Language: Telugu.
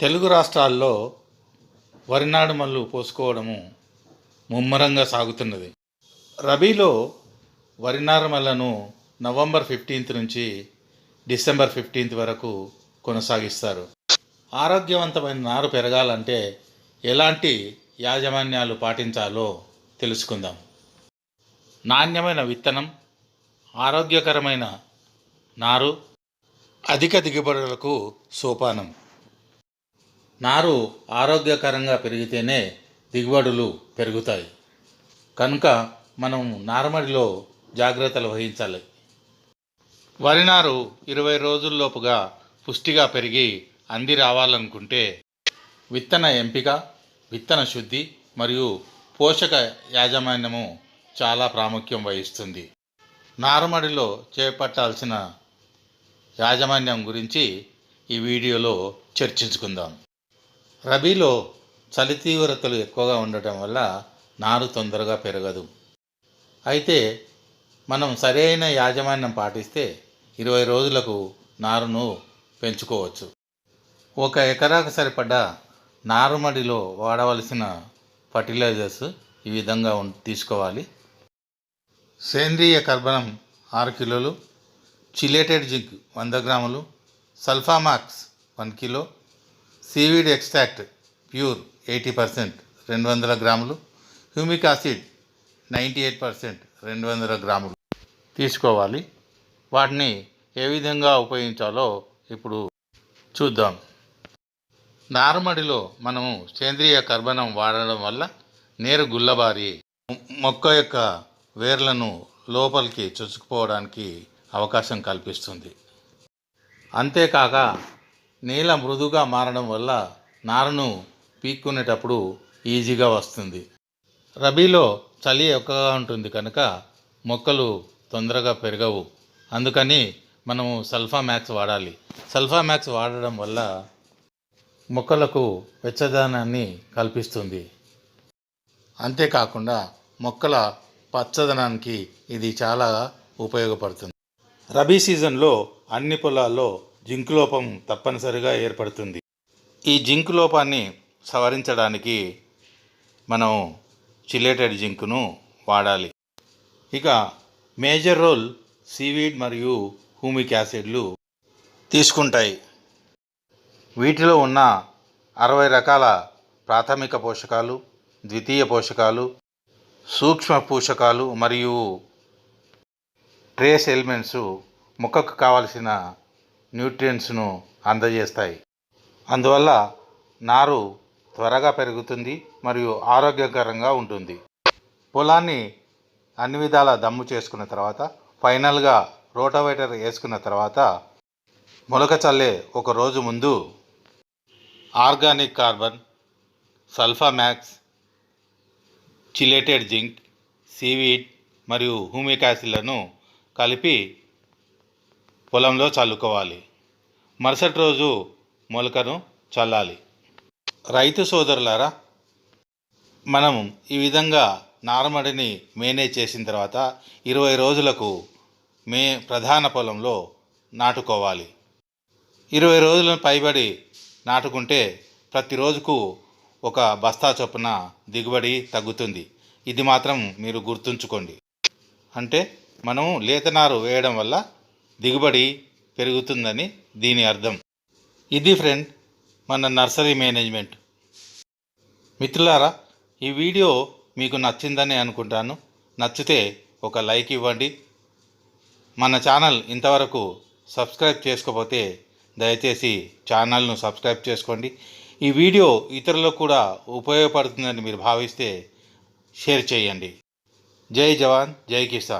తెలుగు రాష్ట్రాల్లో వరి మల్లు పోసుకోవడము ముమ్మరంగా సాగుతున్నది. రబీలో వరి నారుమల్లను నవంబర్ ఫిఫ్టీన్త్ నుంచి డిసెంబర్ ఫిఫ్టీన్త్ వరకు కొనసాగిస్తారు. ఆరోగ్యవంతమైన నారు పెరగాలంటే ఎలాంటి యాజమాన్యాలు పాటించాలో తెలుసుకుందాం. నాణ్యమైన విత్తనం ఆరోగ్యకరమైన నారు అధిక దిగుబడులకు సోపానం. నారు ఆరోగ్యకరంగా పెరిగితేనే దిగుబడులు పెరుగుతాయి. కనుక మనం నారుమడిలో జాగ్రత్తలు వహించాలి. వరి నారు ఇరవై రోజుల్లోపుగా పుష్టిగా పెరిగి అంది రావాలనుకుంటే విత్తన ఎంపిక విత్తన శుద్ధి మరియు పోషక యాజమాన్యము చాలా ప్రాముఖ్యం వహిస్తుంది. నారుమడిలో చేపట్టాల్సిన యాజమాన్యం గురించి ఈ వీడియోలో చర్చించుకుందాం. రబీలో చలి తీవ్రతలు ఎక్కువగా ఉండటం వల్ల నారు తొందరగా పెరగదు. అయితే మనం సరైన యాజమాన్యం పాటిస్తే ఇరవై రోజులకు నారును పెంచుకోవచ్చు. ఒక ఎకరాకు సరిపడ్డ నారుమడిలో వాడవలసిన ఫర్టిలైజర్స్ ఈ విధంగా ఉం- తీసుకోవాలి. సేంద్రియ కర్బనం ఆరు కిలోలు చిలేటెడ్ జింక్ వంద గ్రాములు Sulfamax one kilo seaweed extract pure eighty percent రెండు వందల గ్రాములు humic acid ninety eight percent రెండు వందల గ్రాములు. తీసుకోవాలి. వాటిని ఏ విధంగా ఉపయోగించాలో ఇప్పుడు చూద్దాం. నారుమడిలో మనము సేంద్రియ కర్బనం వాడడం వల్ల నేరు గుల్లబారి మొక్క యొక్క వేర్లను లోపలికి చొచ్చుకుపోవడానికి అవకాశం కల్పిస్తుంది. అంతేకాక నేల మృదుగా మారడం వల్ల నారను పీక్కునేటప్పుడు ఈజీగా వస్తుంది. రబీలో చలి ఎక్కువగా ఉంటుంది కనుక మొక్కలు తొందరగా పెరగవు. అందుకని మనము సల్ఫా మ్యాక్స్ వాడాలి. సల్ఫా మ్యాక్స్ వాడడం వల్ల మొక్కలకు వెచ్చదనాన్ని కల్పిస్తుంది. అంతేకాకుండా మొక్కల పచ్చదనానికి ఇది చాలా ఉపయోగపడుతుంది. రబీ సీజన్లో అన్ని పొలాల్లో జింక్ లోపం తప్పనిసరిగా ఏర్పడుతుంది. ఈ జింక్ లోపాన్ని సవరించడానికి మనం చిలేటెడ్ జింక్ను వాడాలి. ఇక మేజర్ రోల్ సీవీడ్ మరియు హూమిక్ యాసిడ్లు తీసుకుంటాయి. వీటిలో ఉన్న అరవై రకాల ప్రాథమిక పోషకాలు ద్వితీయ పోషకాలు సూక్ష్మ పోషకాలు మరియు ట్రేస్ ఎలిమెంట్స్ మొక్కకు కావలసిన న్యూట్రియంట్స్ను అందజేస్తాయి. అందువల్ల నారు త్వరగా పెరుగుతుంది మరియు ఆరోగ్యకరంగా ఉంటుంది. పొలాన్ని అన్ని విధాల దమ్ము చేసుకున్న తర్వాత ఫైనల్గా రోటోవేటర్ వేసుకున్న తర్వాత మొలక చల్లే ఒక రోజు ముందు organic carbon Sulfamax chelated zinc seaweed మరియు హ్యూమిక్ యాసిడ్లను కలిపి పొలంలో చల్లుకోవాలి. మరుసటి రోజు మొలకను చల్లాలి. రైతు సోదరులారా మనం ఈ విధంగా నారుమడిని మేనేజ్ చేసిన తర్వాత ఇరవై రోజులకు మే ప్రధాన పొలంలో నాటుకోవాలి. ఇరవై రోజులను పైబడి నాటుకుంటే ప్రతిరోజుకు ఒక బస్తా చొప్పున దిగుబడి తగ్గుతుంది. ఇది మాత్రం మీరు గుర్తుంచుకోండి. అంటే మనము లేతనారు వేయడం వల్ల దిగుబడి పెరుగుతుందని దీని అర్థం. ఇది ఫ్రెండ్ మన నర్సరీ మేనేజ్మెంట్. మిత్రులారా ఈ వీడియో మీకు నచ్చిందని అనుకుంటాను. నచ్చితే ఒక లైక్ ఇవ్వండి. మన ఛానల్ ఇంతవరకు సబ్స్క్రైబ్ చేసుకోకపోతే దయచేసి ఛానల్ను సబ్స్క్రైబ్ చేసుకోండి. ఈ వీడియో ఇతరులకు కూడా ఉపయోగపడుతుందని మీరు భావిస్తే షేర్ చేయండి. జై జవాన్ జై కిసాన్.